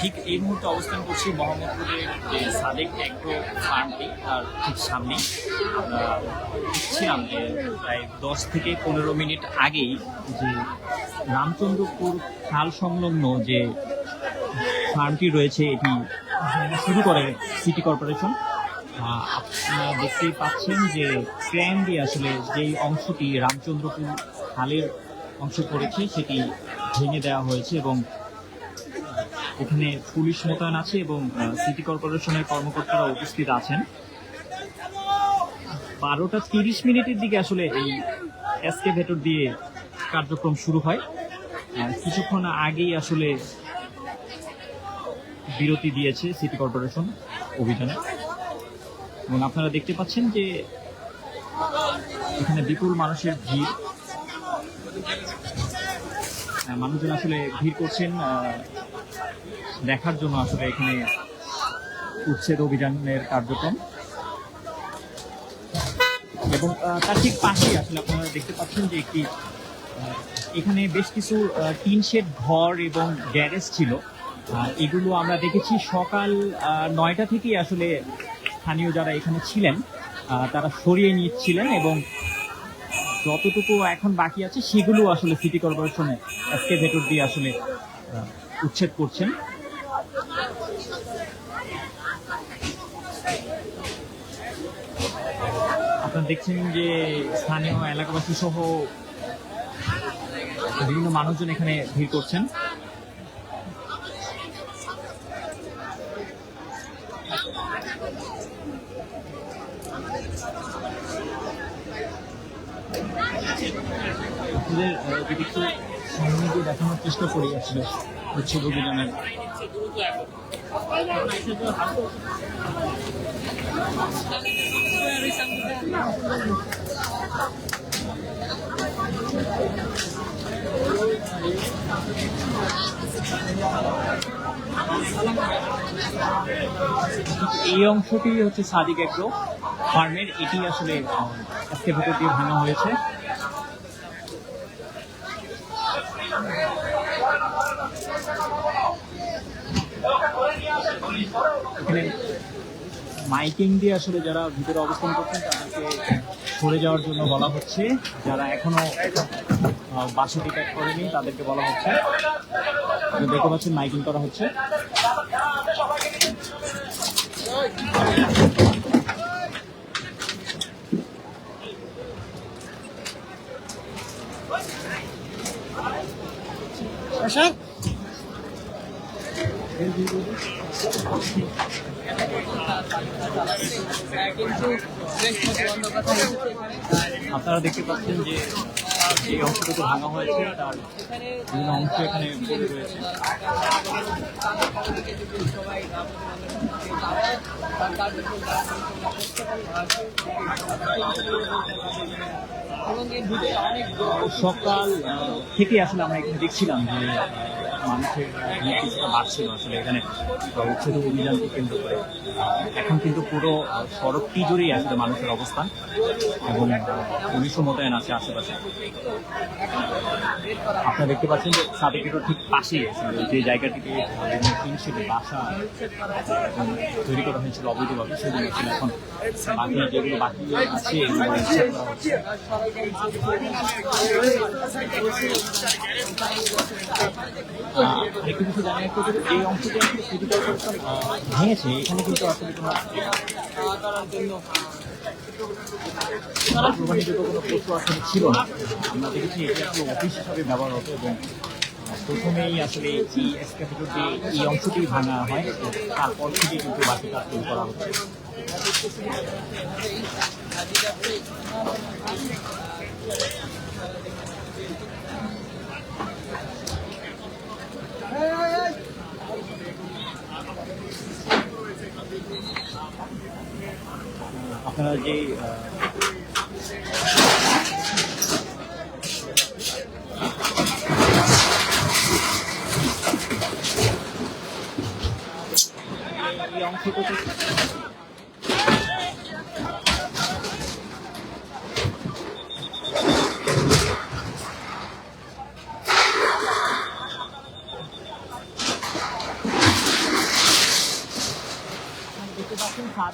ঠিক এই মুহূর্তে অবস্থান করছি মোহাম্মদপুরের যে সাদেক অ্যাগ্রো ফার্মটি, তার ঠিক সামনে আমরা দেখছিলাম যে প্রায় দশ থেকে পনেরো মিনিট আগেই যে রামচন্দ্রপুর খাল সংলগ্ন যে ফার্মটি রয়েছে, এটি শুরু করে সিটি কর্পোরেশন। আপনারা দেখতেই পাচ্ছেন যে ক্র্যান দিয়ে আসলে যেই অংশটি রামচন্দ্রপুর খালের অংশ পড়েছে, সেটি ভেঙে দেওয়া হয়েছে এবং এখানে পুলিশ মোতায়েন আছে এবং সিটি কর্পোরেশনের কর্মকর্তারা উপস্থিত আছেন। বারোটা তিরিশ মিনিটের দিকে আসলে এই এসকেভেটর দিয়ে কার্যক্রম শুরু হয়। কিছুক্ষণ আগেই আসলে বিরতি দিয়েছে সিটি কর্পোরেশন অভিযানে। এবং আপনারা দেখতে পাচ্ছেন যে এখানে বিপুল মানুষের ভিড়। মানুষজন আসলে ভিড় করছেন দেখার জন্য আসলে এখানে উচ্ছেদ অভিযানের কার্যক্রম। এবং তার ঠিক পাশেই আসলে আপনারা দেখতে পাচ্ছেন যে একটি এখানে বেশ কিছু টিন শেড ঘর এবং গ্যারেজ ছিল। এগুলো আমরা দেখেছি সকাল নয়টা থেকেই আসলে স্থানীয় যারা এখানে ছিলেন তারা সরিয়ে নিচ্ছিলেন এবং যতটুকু এখন বাকি আছে সেগুলো আসলে সিটি কর্পোরেশনে এসকেভেটর দিয়ে আসলে উচ্ছেদ করছেন। আপনারা দেখছেন যে স্থানীয় এলাকাবাসী সহ বিভিন্ন মানুষজন এখানে ভিড় করছেন। আপনাদের যদি একটু সামনে দিয়ে দেখানোর চেষ্টা করি আসলে হচ্ছে অভিযানের এই অংশটি হচ্ছে সাদিক এগ্রো ফার্মের এটি আসলে আজকে ভেতর দিয়ে ভাঙা হয়েছে। এখানে মাইকিং দিয়ে আসলে যারা ভিতরে অবস্থান করছেন, তাদেরকে সরে যাওয়ার জন্য বলা হচ্ছে। যারা এখনও বাসাটি ত্যাগ করেনি, তাদেরকে বলা হচ্ছে। দেখতে পাচ্ছেন মাইকিং করা হচ্ছে। আপনারা দেখতে পাচ্ছেন যে যে অংশটুকু ভাঙা হয়েছে, তার বিভিন্ন অংশ এখানে রয়েছে। সকাল থেকে আসলে আমরা এখানে দেখছিলাম যে মানুষের ভিড় কিছুটা বাড়ছিল আসলে এখানে উচ্ছেদ অভিযানকে কেন্দ্র করে। এখন কিন্তু পুরো সড়কটি জুড়েই আসলে মানুষের অবস্থান এবং পুলিশও মোতায়েন আছে আশেপাশে। আপনারা দেখতে পাচ্ছেন যে সাদেকেরও ঠিক পাশেই আসলে যে জায়গাটিতে ছিল বাসা তৈরি করা হয়েছিল, অবৈধভাবে সেগুলো ছিল। এখন বাকি যেগুলো বাকি আছে এই অংশটি আসলে সিটি ভেঙেছে এখানে কিন্তু আসলে ছিল না। আমরা দেখেছি এটি আসলে অফিস হিসাবে ব্যবহার হতো এবং প্রথমেই আসলে এই এসকাভেটর এই অংশটি ভাঙা হয় তারপর থেকে কিন্তু বাকি কাজ শুরু করা হচ্ছে। আপনারা যে অংশটুকু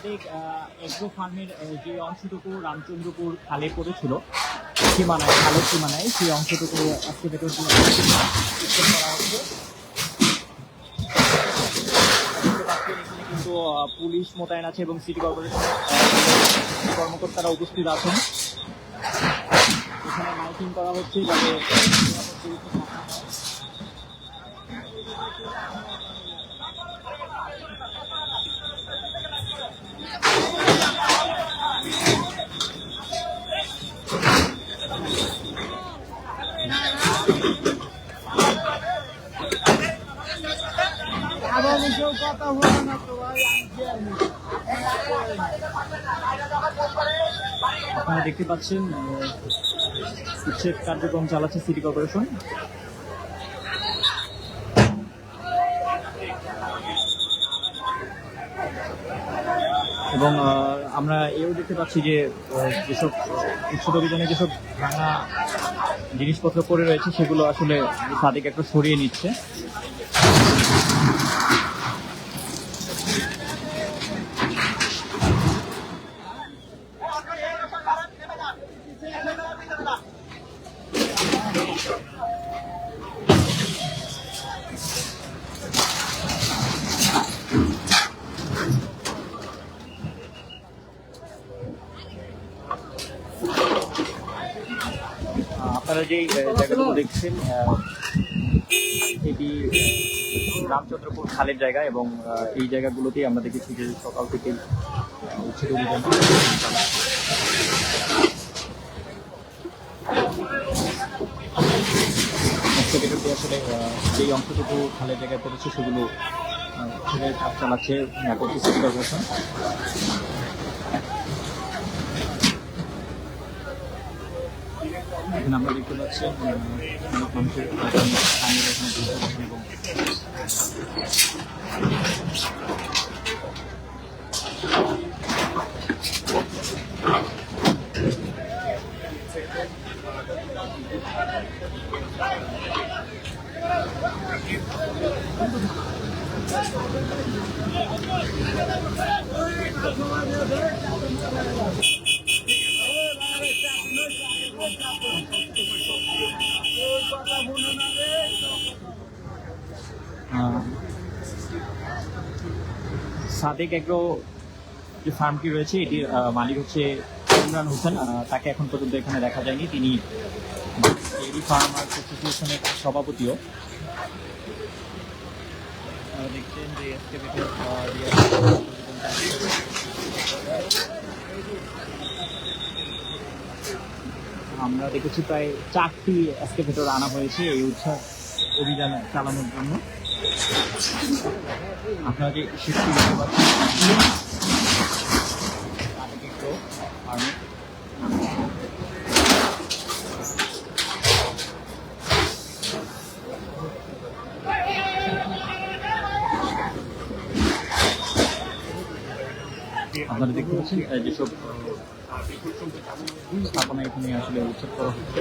সাদেক এগ্রো ফার্মের যে অংশটুকু রামচন্দ্রপুর খালে পড়েছিল, সীমানায় খালের সীমানায়, সেই অংশটুকু করা হচ্ছে। কিন্তু পুলিশ মোতায়েন আছে এবং সিটি কর্পোরেশনের কর্মকর্তারা উপস্থিত আছেন। এখানে মাইকিং করা হচ্ছে যাতে নিরাপদ পরিবেশে থাকা হয়। আবার কেউ কথা বলে না তো ভাই আমি জানি। আপনারা দেখতে পাচ্ছেন উচ্ছেদ কার্যক্রম চালাচ্ছে সিটি কর্পোরেশন এবং আমরা এও দেখতে পাচ্ছি যে যেসব উচ্ছেদ অভিযানে যেসব ভাঙা জিনিসপত্র পড়ে রয়েছে, সেগুলো আসলে সাদিক একটা সরিয়ে নিচ্ছে আহ, আপনারা যে জায়গাগুলো দেখছেন এটি রামচন্দ্রপুর খালের জায়গা এবং এই জায়গাগুলোতেই আমরা দেখেছি যে সকাল থেকে উচ্ছেদ অভিযান এক্সকেভেটরটি আসলে যেই অংশটুকু খালের জায়গায় পড়েছে, সেগুলো উচ্ছেদের কাজ চালাচ্ছে নাগরিক সিটি এখানে আমরা দেখতে পাচ্ছি মানুষের এবং সাদেক এগ্রো যে ফার্মটি রয়েছে এটির মালিক হচ্ছে ইমরান হোসেন। তাকে এখন পর্যন্ত এখানে দেখা যায়নি। তিনি ডেইরি ফার্মার অ্যাসোসিয়েশনের সভাপতিও। দেখছেন যে আমরা দেখেছি প্রায় চারটি এসকেভেটর আনা হয়েছে এই উদ্ধার অভিযান চালানোর জন্য। আপনারা যে শিক্ষা আপনারা দেখতে পাচ্ছেন যেসব সব স্থাপনা এখানে আসলে উচ্ছেদ করা হচ্ছে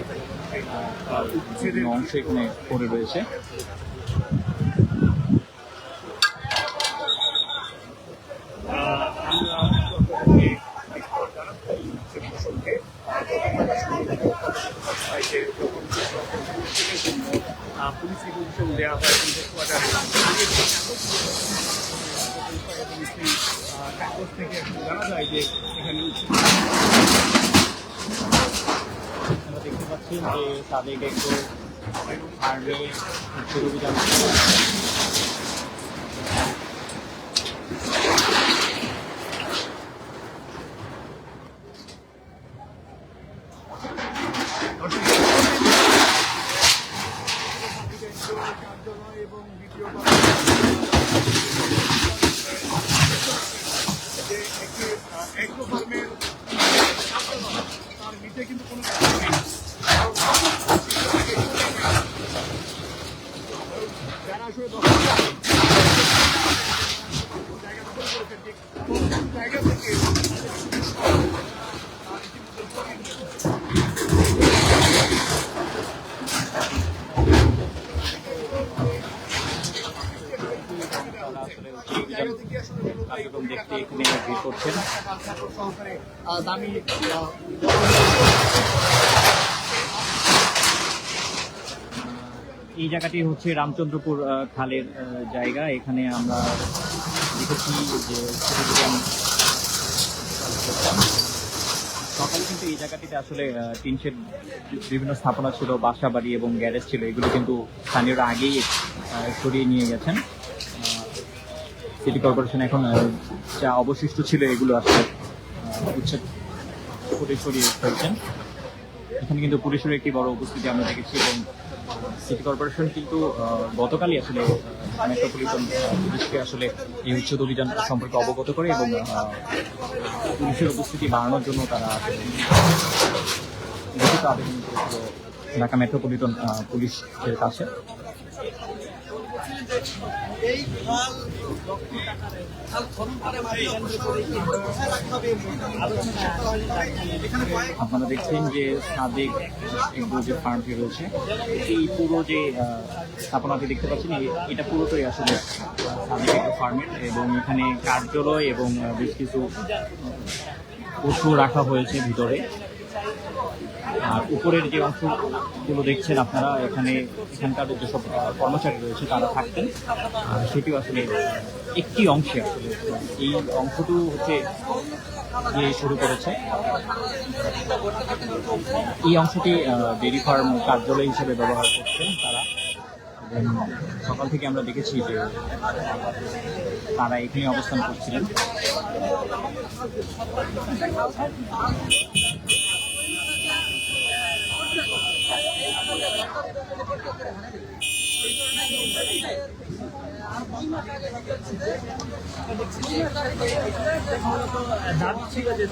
অংশ এখানে পড়ে রয়েছে পুলিশকে কমিশন দেওয়া হয় পুলিশের কোয়ার্টারে দেখতে পাচ্ছেন যে তাদেরকে একটু আর্মি উচ্ছেদ অভিযান কার্যালয় এবং দ্বিতীয় যে একটি এগ্রো ফার্মের তার নিচে কিন্তু কোনো যারা আসলে দখল করে, জায়গা দখল করেছে ঠিক কোন জায়গা থেকে তারা আসলে উচ্ছেদ অভিযান জায়গা থেকে আসলে কার্যক্রম দেখতে এখানে ভিড় করছেন সহকারে আহ, এই জায়গাটি হচ্ছে রামচন্দ্রপুর খালের জায়গা। এখানে আমরা দেখেছি যে সকালে কিন্তু এই জায়গাটিতে আসলে শেড বিভিন্ন স্থাপনা ছিল বাসা বাড়ি এবং গ্যারেজ ছিল। এগুলো কিন্তু স্থানীয়রা আগেই সরিয়ে নিয়ে গেছেন। সিটি কর্পোরেশন এখন যা অবশিষ্ট ছিল এগুলো আসলে উচ্ছেদ সরিয়ে ফেলছেন। এখানে কিন্তু পুলিশের একটি বড় উপস্থিতি আমরা দেখেছি এবং সিটি কর্পোরেশন কিন্তু গতকালই আসলে মেট্রোপলিটন পুলিশকে আসলে এই উচ্ছেদ অভিযান সম্পর্কে অবগত করে এবং পুলিশের উপস্থিতি বাড়ানোর জন্য তারা লিখিত আবেদন করেছিল ঢাকা মেট্রোপলিটন পুলিশের কাছে। আপনারা দেখছেন যে সাদেক যে ফার্মটি রয়েছে, এই পুরো যে স্থাপনাটি দেখতে পাচ্ছেন এটা পুরোটাই আসলে সাদেক এগ্রো ফার্মের এবং এখানে কার্যালয় এবং বেশ কিছু পশু রাখা হয়েছে ভিতরে। আর উপরের যে অংশগুলো দেখছেন আপনারা, এখানে এখানকার যেসব কর্মচারী রয়েছে, তারা থাকতেন। সেটিও আসলে একটি অংশে আসলে। এই অংশটু হচ্ছে দিয়ে শুরু করেছে। এই অংশটি ডেরি ফার্ম কার্যালয় হিসেবে ব্যবহার করছেন তারা। সকাল থেকে আমরা দেখেছি যে তারা এখানে অবস্থান করছিলেন। দাবি ছিল যে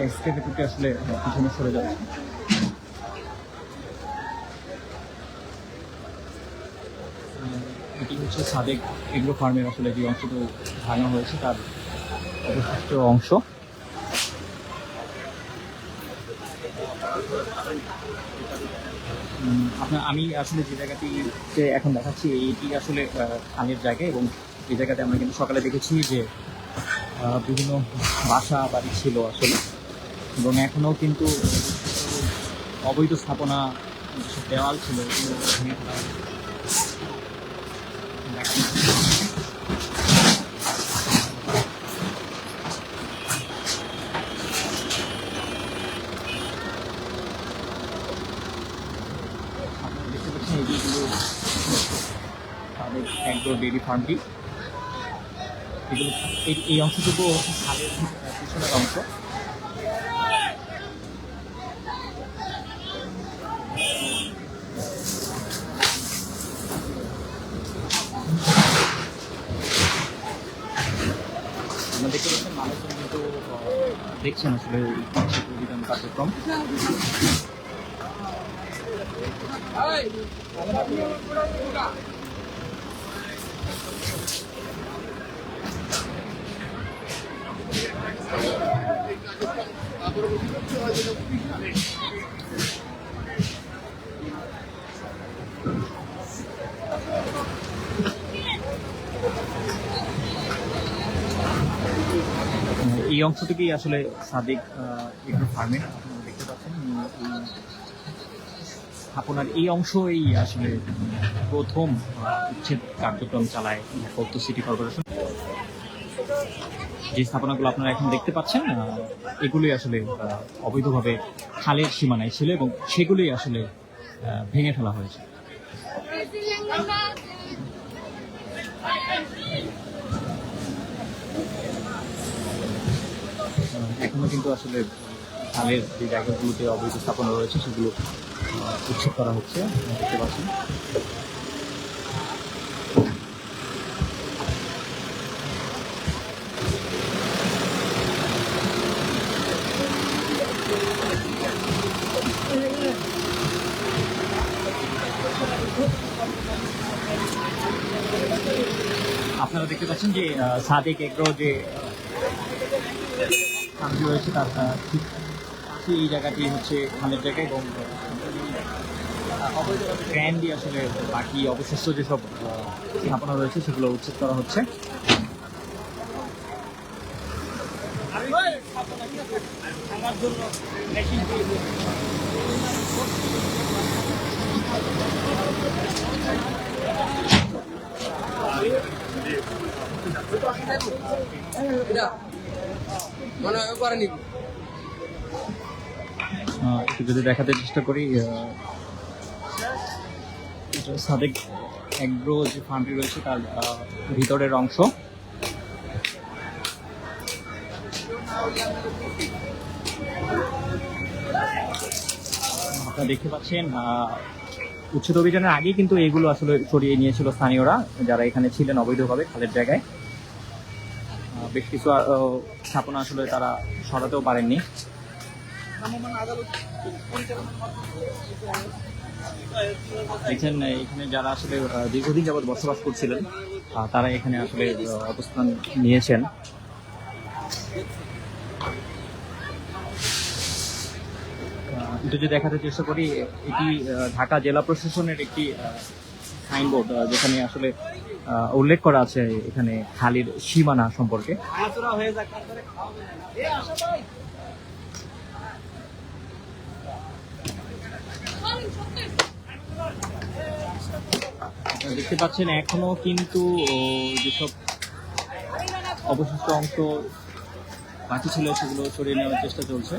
এক্সকেভেটরটি আসলে পিছনে সরে যাচ্ছে। এটি হচ্ছে সাদেক এগ্রো ফার্মের আসলে যে অংশটি ভাঙা হয়েছে তার অবশিষ্ট অংশ। আপনার আমি আসলে যে জায়গাটিতে এখন দেখাচ্ছি এইটি আসলে খালের জায়গা এবং এই জায়গাতে আমরা কিন্তু সকালে দেখেছি যে বিভিন্ন বাসা বাড়ি ছিল আসলে। এবং এখনও কিন্তু অবৈধ স্থাপনা, দেওয়াল ছিল হয়েছে। আপনারা দেখতে পাচ্ছেন এইগুলো তাদের ডেয়ারি ফার্মটি এগুলো এই অংশটুকু খালের পিছনের অংশ। দেখতে পাচ্ছেন মানুষজন কিন্তু দেখছেন আসলে কার্যক্রম। এই অংশটুকুই আসলে সাদিক এগ্রো আপনারা দেখতে পাচ্ছেন স্থাপনার এই অংশই আসলে প্রথম উচ্ছেদ কার্যক্রম চালায় পদ্ম সিটি কর্পোরেশন। যে স্থাপনাগুলো আপনারা এখন দেখতে পাচ্ছেন আহ, এগুলোই আসলে অবৈধভাবে খালের সীমানায় ছিল এবং সেগুলোই আসলে ভেঙে ফেলা হয়েছে। এখনও কিন্তু আসলে খালের যে জায়গাগুলোতে অবৈধ স্থাপনা রয়েছে সেগুলো উচ্ছেদ করা হচ্ছে, দেখতে পাচ্ছেন। আপনারা দেখতে পাচ্ছেন যে সাদেক এগ্রো যে রয়েছে, তার ঠিক এই জায়গাটি হচ্ছে খালের জায়গা এবং গ্র্যান্ডি আসলে বাকি অবশিষ্ট যেসব স্থাপনা রয়েছে সেগুলো উচ্ছেদ করা হচ্ছে। জন্য মেশিন তৈরি আহ, একটু যদি দেখাতে চেষ্টা করি সাদেক অ্যাগ্রো যে ফার্মটি রয়েছে তার ভিতরের অংশ। আপনারা দেখতে পাচ্ছেন উচ্ছেদ অভিযানের আগেই কিন্তু এগুলো আসলে সরিয়ে নিয়েছিল স্থানীয়রা, যারা এখানে ছিলেন অবৈধভাবে খালের জায়গায়। বেশ কিছু স্থাপনা আসলে তারা সরাতেও পারেননি। দেখছেন এখানে যারা আসলে দীর্ঘদিন যাবৎ বসবাস করছিলেন তারা এখানে আসলে অবস্থান নিয়েছেন। যদি দেখাতে চেষ্টা করি, এটি ঢাকা জেলা প্রশাসনের একটি সাইনবোর্ড যেখানে আসলে উল্লেখ করা আছে এখানে খালির সীমানা সম্পর্কে। দেখতে পাচ্ছেন এখনও কিন্তু যেসব অবশিষ্ট অংশ বাকি ছিল সেগুলো সরিয়ে নেওয়ার চেষ্টা চলছে।